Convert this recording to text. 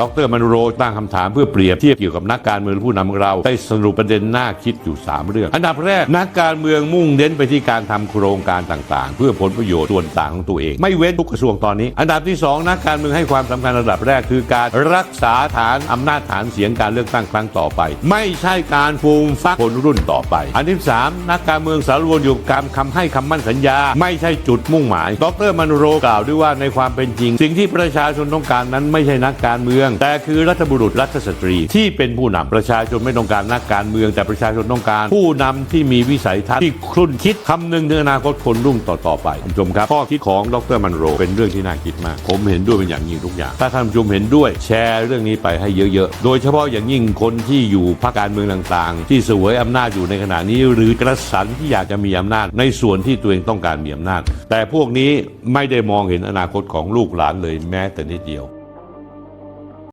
ดรมนโรตั้งคำถามเพื่อเปรียบเทียบเกี่ยวกับนักการเมืองผู้นำของเรา ได้สรุปประเด็นน่าคิดอยู่ 3 เรื่อง อันดับแรก นักการเมืองมุ่งเน้นไปที่การทำโครงการต่างๆ เพื่อผลประโยชน์ส่วนต่างของตัวเอง ไม่เว้นทุกกระทรวงตอนนี้ อันดับที่ 2 นักการเมืองให้ความสำคัญระดับแรกคือการรักษาฐานอำนาจฐานเสียงการเลือกตั้งครั้งต่อไป ไม่ใช่การฟูมฟักคนรุ่นต่อไป อันที่สามนักการเมืองสารวนอยู่กับการคำให้คำมั่นสัญญา ไม่ใช่จุดมุ่งหมาย ดรมนโรกล่าวด้วยว่าในความเป็นจริง สิ่งที่ประชาชนต้องการนั้นไม่ใช่นักการเมืองแต่คือรัฐบุรุษรัฐสตรี ที่เป็นผู้นำประชาชนไม่ต้องการนักการเมือง แต่ประชาชนต้องการ ผู้นำที่มีวิสัยทัศน์ที่ครุ่นคิดคำนึงถึงอนาคตคนรุ่งต่อๆไปท่านผู้ชมครับข้อคิดของดรมันโรเป็นเรื่องที่น่าคิดมาก ผมเห็นด้วยเป็นอย่างยิ่งทุกอย่าง ถ้าท่านผู้ชมเห็นด้วยแชร์เรื่องนี้ไปให้เยอะๆ โดยเฉพาะอย่างยิ่งคนที่อยู่พรรคการเมืองต่างๆ ที่สวยอำนาจอยู่ในขณะนี้ หรือกระสันที่อยากจะมีอำนาจ ในส่วนที่ตัวเองต้องการมีอำนาจ แต่พวกนี้ไม่ได้มองเห็นอนาคตของลูกหลานเลยแม้แต่นิดเดียว